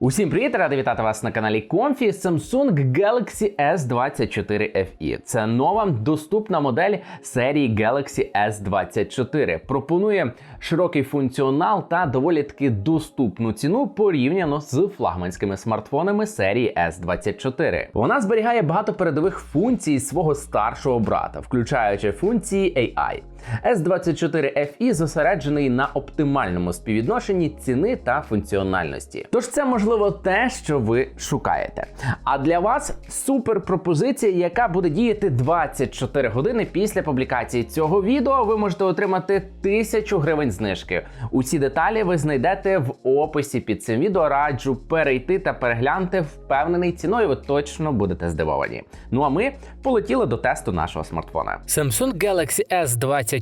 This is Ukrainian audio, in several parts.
Усім привіт! Радий вітати вас на каналі Комфі. Samsung Galaxy S24 FE. Це нова доступна модель серії Galaxy S24. Пропонує широкий функціонал та доволі таки доступну ціну порівняно з флагманськими смартфонами серії S24. Вона зберігає багато передових функцій свого старшого брата, включаючи функції AI. S24 FE зосереджений на оптимальному співвідношенні ціни та функціональності. Тож це можливо те, що ви шукаєте. А для вас супер пропозиція, яка буде діяти 24 години після публікації цього відео. Ви можете отримати 1000 гривень знижки. Усі деталі ви знайдете в описі під цим відео. Раджу перейти та переглянути. Впевнений, ціною ви точно будете здивовані. Ну а ми полетіли до тесту нашого смартфона. Samsung Galaxy S24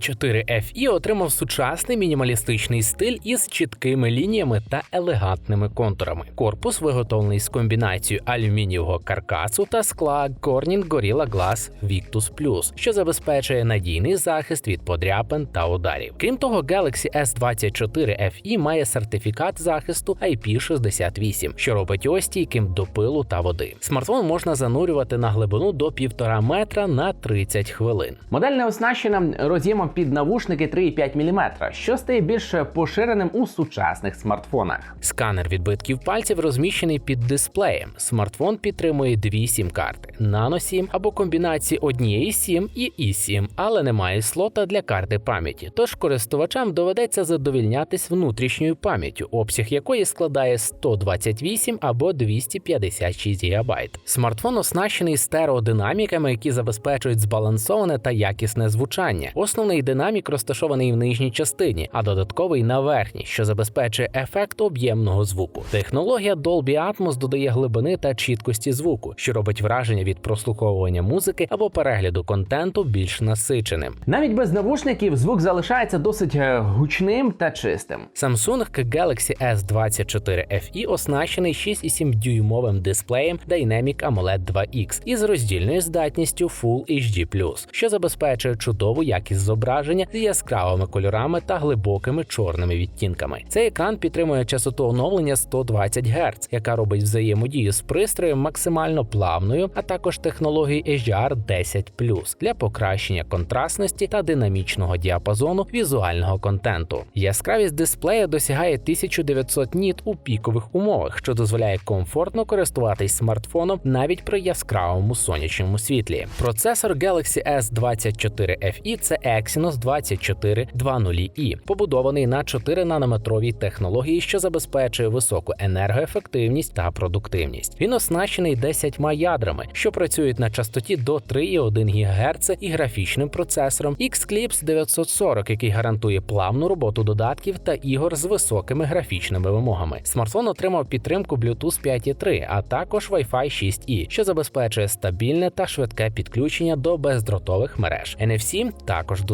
FE отримав сучасний мінімалістичний стиль із чіткими лініями та елегантними контурами. Корпус виготовлений з комбінацією алюмінієвого каркасу та скла Corning Gorilla Glass Victus Plus, що забезпечує надійний захист від подряпин та ударів. Крім того, Galaxy S24 FE має сертифікат захисту IP68, що робить його стійким до пилу та води. Смартфон можна занурювати на глибину до 1,5 метра на 30 хвилин. Модель не оснащена роз'ємом під навушники 3,5 мм, що стає більш поширеним у сучасних смартфонах. Сканер відбитків пальців розміщений під дисплеєм. Смартфон підтримує дві сім-карти: Nano SIM або комбінації однієї SIM і eSIM, але немає слота для карти пам'яті. Тож користувачам доведеться задовільнятись внутрішньою пам'яттю, обсяг якої складає 128 або 256 ГБ. Смартфон оснащений стереодинаміками, які забезпечують збалансоване та якісне звучання. Основний динамік розташований в нижній частині, а додатковий на верхній, що забезпечує ефект об'ємного звуку. Технологія Dolby Atmos додає глибини та чіткості звуку, що робить враження від прослуховування музики або перегляду контенту більш насиченим. Навіть без навушників звук залишається досить е, гучним та чистим. Samsung Galaxy S24 FE оснащений 6,7 дюймовим дисплеєм Dynamic AMOLED 2X із роздільною здатністю Full HD+, що забезпечує чудову якість зображення з яскравими кольорами та глибокими чорними відтінками. Цей екран підтримує частоту оновлення 120 Гц, яка робить взаємодію з пристроєм максимально плавною, а також технології HDR 10 для покращення контрастності та динамічного діапазону візуального контенту. Яскравість дисплея досягає 1900 ніт у пікових умовах, що дозволяє комфортно користуватись смартфоном навіть при яскравому сонячному світлі. Процесор Galaxy S24 FE – це Exynos 2420i, побудований на 4 нанометровій технології, що забезпечує високу енергоефективність та продуктивність. Він оснащений 10 ядрами, що працюють на частоті до 3,1 ГГц і графічним процесором Xclipse 940, який гарантує плавну роботу додатків та ігор з високими графічними вимогами. Смартфон отримав підтримку Bluetooth 5.3, а також Wi-Fi 6E, що забезпечує стабільне та швидке підключення до бездротових мереж. NFC також доступний.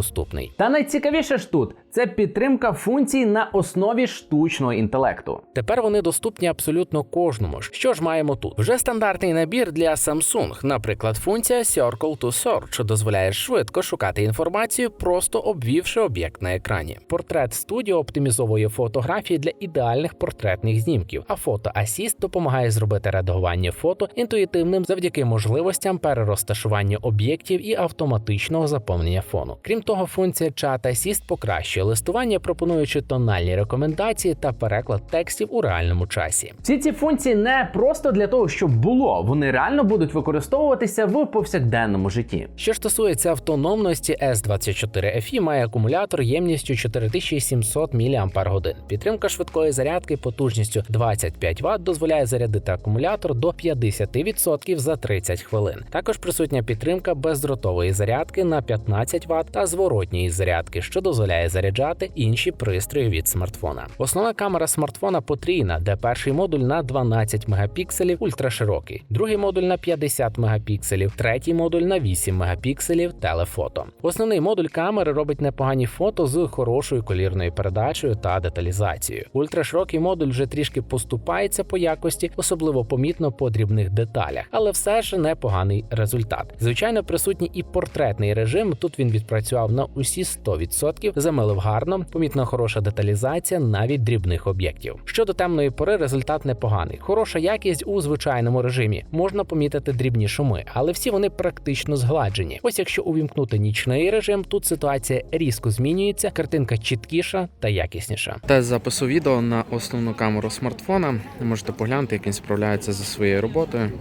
Та найцікавіше ж тут це підтримка функцій на основі штучного інтелекту. Тепер вони доступні абсолютно кожному. Що ж маємо тут? Вже стандартний набір для Samsung, наприклад, функція Circle to Search, що дозволяє швидко шукати інформацію, просто обвівши об'єкт на екрані. Портрет Studio оптимізовує фотографії для ідеальних портретних знімків, а фото Assist допомагає зробити редагування фото інтуїтивним завдяки можливостям перерозташування об'єктів і автоматичного заповнення фону. Крім того, функція Chat Assist покращує листування, пропонуючи тональні рекомендації та переклад текстів у реальному часі. Всі ці функції не просто для того, щоб було, вони реально будуть використовуватися в повсякденному житті. Що ж стосується автономності, S24 FE має акумулятор ємністю 4700 мАч. Підтримка швидкої зарядки потужністю 25 Вт дозволяє зарядити акумулятор до 50% за 30 хвилин. Також присутня підтримка бездротової зарядки на 15 Вт та зворотньої зарядки, що дозволяє заряджати інші пристрої від смартфона. Основна камера смартфона потрійна, де перший модуль на 12 мегапікселів ультраширокий, другий модуль на 50 мегапікселів, третій модуль на 8 мегапікселів телефото. Основний модуль камери робить непогані фото з хорошою колірною передачею та деталізацією. Ультраширокий модуль вже трішки поступається по якості, особливо помітно по дрібних деталях, але все ж непоганий результат. Звичайно, присутній і портретний режим. Тут він відпрацював працював на усі 100%, замилив гарно, помітна хороша деталізація навіть дрібних об'єктів. Щодо темної пори, результат непоганий. Хороша якість у звичайному режимі. Можна помітити дрібні шуми, але всі вони практично згладжені. Ось якщо увімкнути нічний режим, тут ситуація різко змінюється, картинка чіткіша та якісніша. Тест запису відео на основну камеру смартфона. Можете поглянути, як він справляється зі своєю роботою.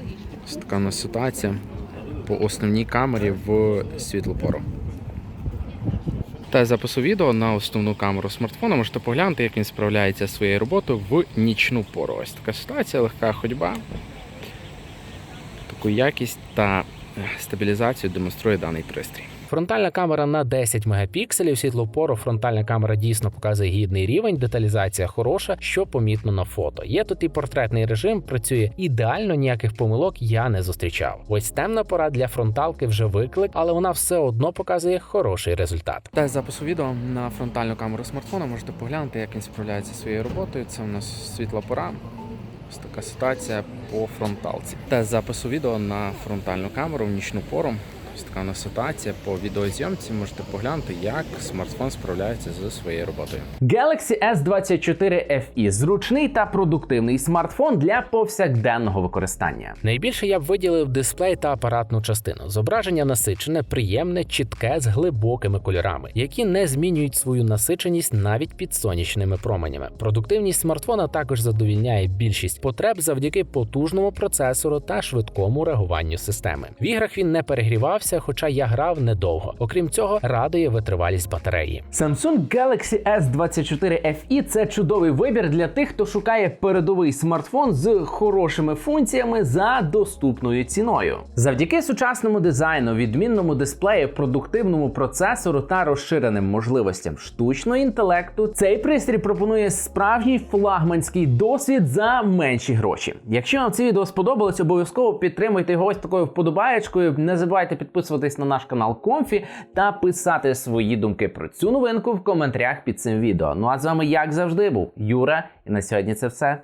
Ось така у нас ситуація по основній камері в світлу Тест запису відео на основну камеру смартфона. Можете поглянути, як він справляється зі своєю роботою в нічну пору. Ось така ситуація, легка ходьба. Таку якість та е, стабілізацію демонструє даний пристрій. Фронтальна камера на 10 мегапікселів, світлопору, фронтальна камера дійсно показує гідний рівень, деталізація хороша, що помітно на фото. Є тут і портретний режим, працює ідеально, ніяких помилок я не зустрічав. Ось темна пора для фронталки вже виклик, але вона все одно показує хороший результат. Тест запису відео на фронтальну камеру смартфона можете поглянути, як він справляється своєю роботою. Це у нас світла пора. Ось така ситуація по фронталці. Тест запису відео на фронтальну камеру в нічну пору. Ось така у нас ситуація по відеозйомці. Можете поглянути, як смартфон справляється зі своєю роботою. Galaxy S24 FE – зручний та продуктивний смартфон для повсякденного використання. Найбільше я б виділив дисплей та апаратну частину. Зображення насичене, приємне, чітке з глибокими кольорами, які не змінюють свою насиченість навіть під сонячними променями. Продуктивність смартфона також задовільняє більшість потреб завдяки потужному процесору та швидкому реагуванню системи. В іграх він не перегрівався, хоча я грав недовго. Окрім цього, радує витривалість батареї. Samsung Galaxy S24 FE – це чудовий вибір для тих, хто шукає передовий смартфон з хорошими функціями за доступною ціною. Завдяки сучасному дизайну, відмінному дисплею, продуктивному процесору та розширеним можливостям штучного інтелекту, цей пристрій пропонує справжній флагманський досвід за менші гроші. Якщо вам це відео сподобалось, обов'язково підтримуйте його ось такою вподобаєчкою. Не забувайте підписуватись на наш канал Комфі та писати свої думки про цю новинку в коментарях під цим відео. Ну а з вами, як завжди, був Юра, і на сьогодні це все.